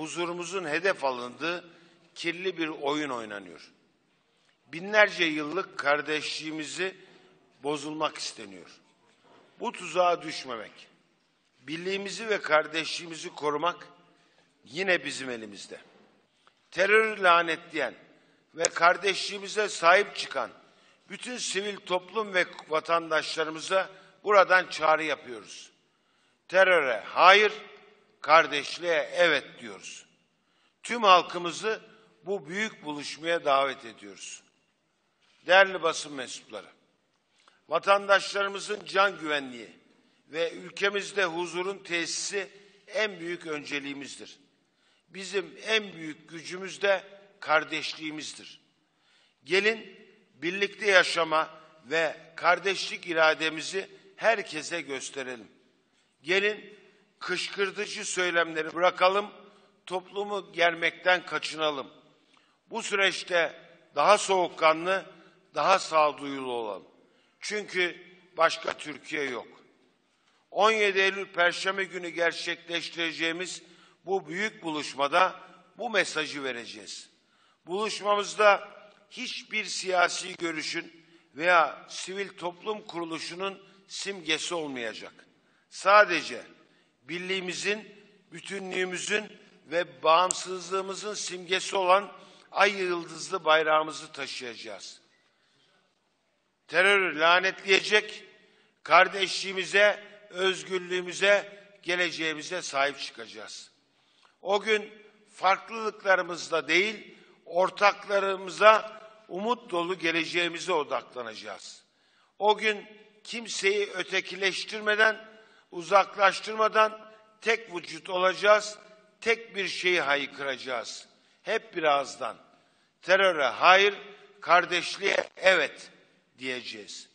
huzurumuzun hedef alındığı kirli bir oyun oynanıyor. Binlerce yıllık kardeşliğimizi bozulmak isteniyor. Bu tuzağa düşmemek, birliğimizi ve kardeşliğimizi korumak yine bizim elimizde. Terörü lanetleyen ve kardeşliğimize sahip çıkan bütün sivil toplum ve vatandaşlarımıza buradan çağrı yapıyoruz. Teröre hayır, kardeşliğe evet diyoruz. Tüm halkımızı bu büyük buluşmaya davet ediyoruz. Değerli basın mensupları, vatandaşlarımızın can güvenliği ve ülkemizde huzurun tesisi en büyük önceliğimizdir. Bizim en büyük gücümüz de kardeşliğimizdir. Gelin birlikte yaşama ve kardeşlik irademizi herkese gösterelim. Gelin kışkırtıcı söylemleri bırakalım, toplumu germekten kaçınalım. Bu süreçte daha soğukkanlı, daha sağduyulu olalım. Çünkü başka Türkiye yok. 17 Eylül Perşembe günü gerçekleştireceğimiz bu büyük buluşmada bu mesajı vereceğiz. Buluşmamızda hiçbir siyasi görüşün veya sivil toplum kuruluşunun simgesi olmayacak. Sadece birliğimizin, bütünlüğümüzün ve bağımsızlığımızın simgesi olan ay yıldızlı bayrağımızı taşıyacağız. Terörü lanetleyecek, kardeşliğimize, özgürlüğümüze, geleceğimize sahip çıkacağız. O gün farklılıklarımızla değil, ortaklarımıza umut dolu geleceğimize odaklanacağız. O gün kimseyi ötekileştirmeden, uzaklaştırmadan tek vücut olacağız, tek bir şeyi haykıracağız. Hep bir ağızdan. Teröre hayır, kardeşliğe evet diyeceğiz.